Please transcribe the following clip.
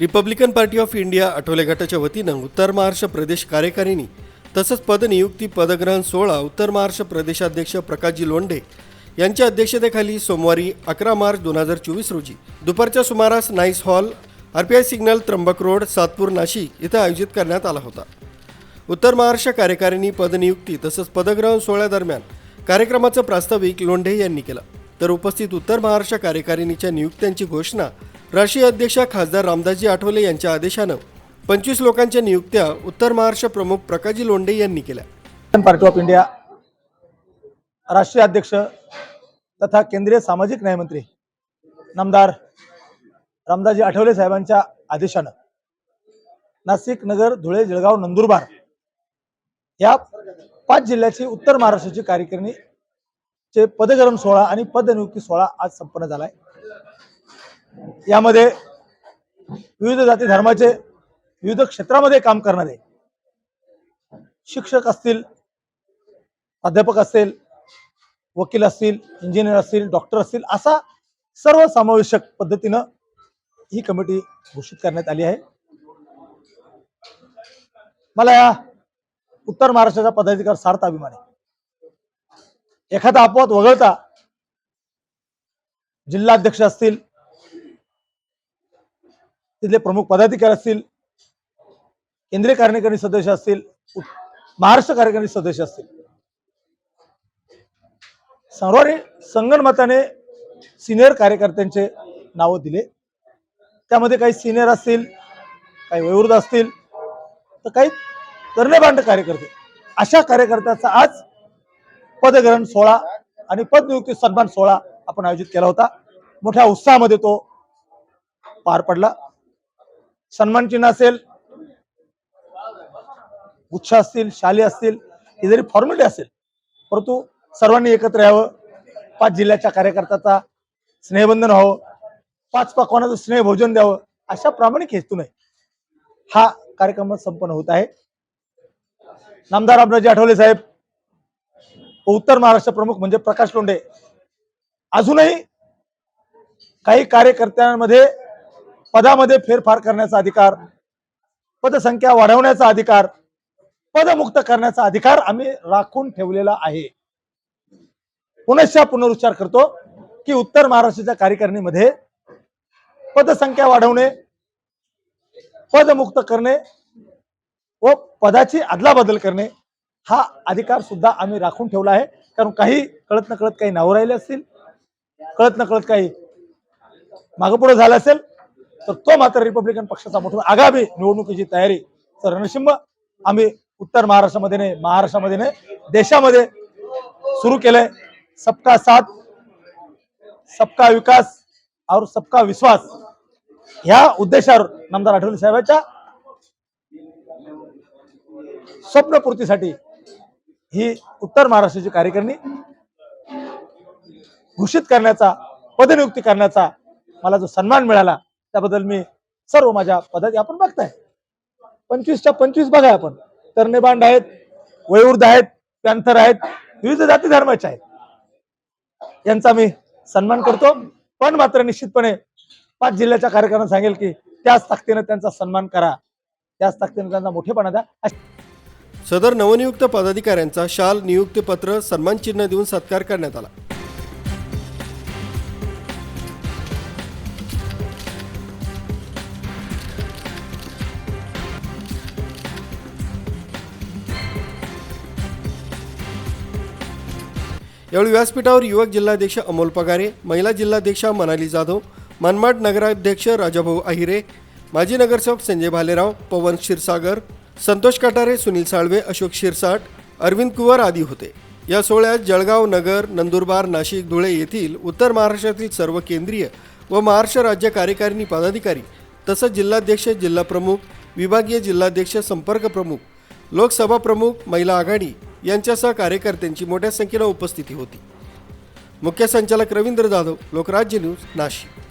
Republican party of India Athawale गटाच्या वतीनं उत्तर महाराष्ट्र प्रदेश कार्यकारिणी तसंच पदनियुक्ती पदग्रहण सोहळा उत्तर महाराष्ट्र प्रदेशाध्यक्ष प्रकाशजी लोंढे यांच्या अध्यक्षतेखाली सोमवारी अकरा मार्च दोन हजार चोवीस रोजी दुपारच्या सुमारास nice hall RPI signal Trimbak road Satpur Nashik इथं आयोजित करण्यात आला होता. उत्तर महाराष्ट्र कार्यकारिणी पदनियुक्ती तसंच पदग्रहण सोहळ्यादरम्यान कार्यक्रमाचं प्रास्ताविक लोंढे यांनी केलं. तर उपस्थित उत्तर महाराष्ट्र कार्यकारिणीच्या नियुक्त्यांची घोषणा राष्ट्रीय अध्यक्ष खासदार रामदासजी आठवले यांच्या आदेशानं पंचवीस लोकांच्या नियुक्त्या उत्तर महाराष्ट्र प्रमुख प्रकाशजी लोंढे यांनी केल्या. पार्टी ऑफ इंडिया राष्ट्रीय अध्यक्ष तथा केंद्रीय सामाजिक न्यायमंत्री नामदार रामदासजी आठवले साहेबांच्या आदेशानं नाशिक नगर धुळे जळगाव नंदुरबार या पाच जिल्ह्याची उत्तर महाराष्ट्राची कार्यकारिणी चे पदग्रहण सोहळा आणि पदनियुक्ती सोहळा आज संपन्न झाला आहे यामध्ये विविध जाती धर्माचे विविध क्षेत्रामध्ये काम करणारे शिक्षक असतील प्राध्यापक असतील वकील असतील इंजिनियर असतील डॉक्टर असतील असा सर्व समावेशक पद्धतीनं ही कमिटी घोषित करण्यात आली आहे. मला या उत्तर महाराष्ट्राचा पदाधिकार सार्थ अभिमान. आहे एखादा अपवाद वगळता जिल्हाध्यक्ष असतील तिथले प्रमुख पदाधिकारी असतील केंद्रीय कार्यकारिणी सदस्य असतील महाराष्ट्र कार्यकारिणी सदस्य असतील. सर्वांनी संगणमताने सिनियर कार्यकर्त्यांचे नावं दिले. त्यामध्ये काही सिनियर असतील काही वयोवृद्ध असतील तर काही तरणेबांड कार्यकर्ते. अशा कार्यकर्त्याचा आज पदग्रहण सोहळा आणि पदनियुक्ती सन्मान सोहळा आपण आयोजित केला होता. मोठ्या उत्साहामध्ये तो पार पडला. सन्मान चिन्ह असेल गुच्छ असतील शाली असतील ही जरी फॉर्मॅलिटी असेल परंतु सर्वांनी एकत्र यावं पाच जिल्ह्याच्या कार्यकर्त्याचा स्नेहबंधन व्हावं पाच पकवानाचं स्नेहभोजन द्यावं अशा प्रामाणिक हेतूने हा कार्यक्रम संपन्न होत आहे. नामदार अमराजी आठवले साहेब उत्तर महाराष्ट्र प्रमुख म्हणजे प्रकाश लोंढे. अजूनही काही कार्यकर्त्यांमध्ये पदामध्ये फेरफार करण्याचा अधिकार पदसंख्या वाढवण्याचा अधिकार पदमुक्त करण्याचा अधिकार आम्ही राखून ठेवलेला आहे. पुनश्च पुनरुच्चार करतो की उत्तर महाराष्ट्राच्या कार्यकारिणीमध्ये पदसंख्या वाढवणे पदमुक्त करणे व पदाची अदलाबदल करणे हा अधिकार सुद्धा आम्ही राखून ठेवला आहे. कारण काही कळत न कळत काही नाव राहिले असतील कळत न कळत काही मागपुढे झालं असेल तर तो मात्र रिपब्लिकन पक्षाचा मोठा आगामी निवडणुकीची तयारी. तर रणशिंब आम्ही उत्तर महाराष्ट्रामध्ये नाही महाराष्ट्रामध्ये नाही देशामध्ये सुरू केलंय. सबका साथ सबका विकास और सबका विश्वास. ह्या उद्देशावर नामदार आठवले साहेबांच्या स्वप्नपूर्तीसाठी ही उत्तर महाराष्ट्राची कार्यकारिणी घोषित करण्याचा पदनियुक्ती करण्याचा मला जो सन्मान मिळाला त्याबद्दल मी सर्व माझ्या पदाची आपण बघताय. पंचवीसच्या पंचवीस बघा आपण. तरणेबांड आहेत वयोवृद्ध आहेत पॅन्थर आहेत विविध जाती धर्माचे आहेत. यांचा मी सन्मान करतो. पण मात्र निश्चितपणे पाच जिल्ह्याच्या कार्यक्रमात सांगेल की त्याच ताकदीनं त्यांचा सन्मान करा. त्याच ताकदीनं त्यांचा मोठेपणा द्या. सदर नवनियुक्त पदाधिकाऱ्यांचा शाल नियुक्तीपत्र सन्मान चिन्ह देऊन सत्कार करण्यात आला. यावेळी व्यासपीठावर युवक जिल्हाध्यक्ष अमोल पगारे महिला जिल्हाध्यक्षा मनाली जाधव मनमाड नगराध्यक्ष राजाभाऊ आहिरे माजी नगरसेवक संजय भालेराव पवन क्षीरसागर संतोष कटारे सुनील साळवे अशोक शिरसाट अरविंद कुवर आदी होते. या सोहळ्यात जळगाव नगर नंदुरबार नाशिक धुळे येथील उत्तर महाराष्ट्रातील सर्व केंद्रीय व महाराष्ट्र राज्य कार्यकारिणी पदाधिकारी तसंच जिल्हाध्यक्ष जिल्हा प्रमुख विभागीय जिल्हाध्यक्ष संपर्क प्रमुख लोकसभा प्रमुख महिला आघाडी यांच्यासह कार्यकर्त्यांची मोठ्या संख्येनं उपस्थिती होती. मुख्य संचालक रवींद्र जाधव लोकराज्य न्यूज नाशिक.